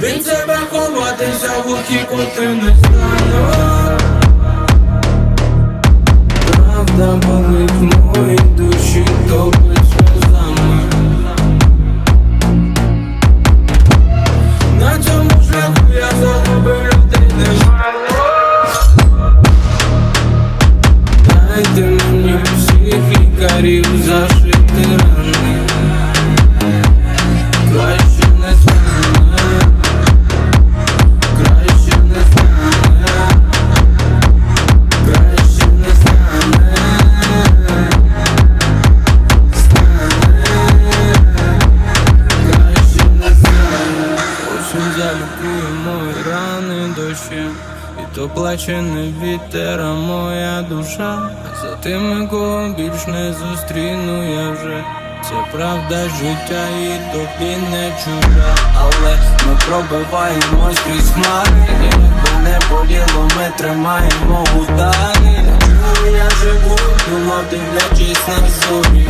Від тебе ховатися в глухі кути не стану Правда болить в моїй душі, топить сльозами На цьому шляху я загубив людей немало Дайте мені всіх лікарів зашити рани І то плаче не вітер, а моя душа. За тими, кого більш не зустріну я вже. Це правда життя і тобі не чужа. Але ми пробиваємось крізь хмари. Якби не боліло, ми тримаємо удари. Чому я живу, думав, дивлячись на зорі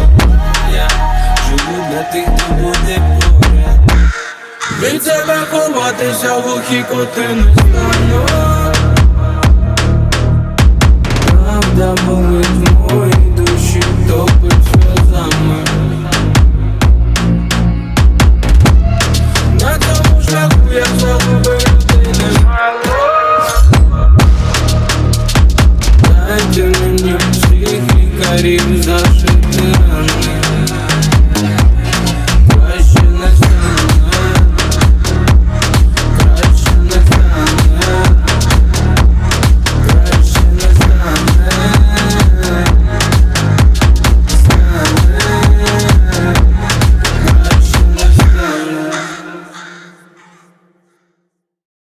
Від тебе ховатися в ухі коти Правда болить в моїй душі топить сльозами. На цьому шляху я загубив людини мало Дайте мені всіх лікарів за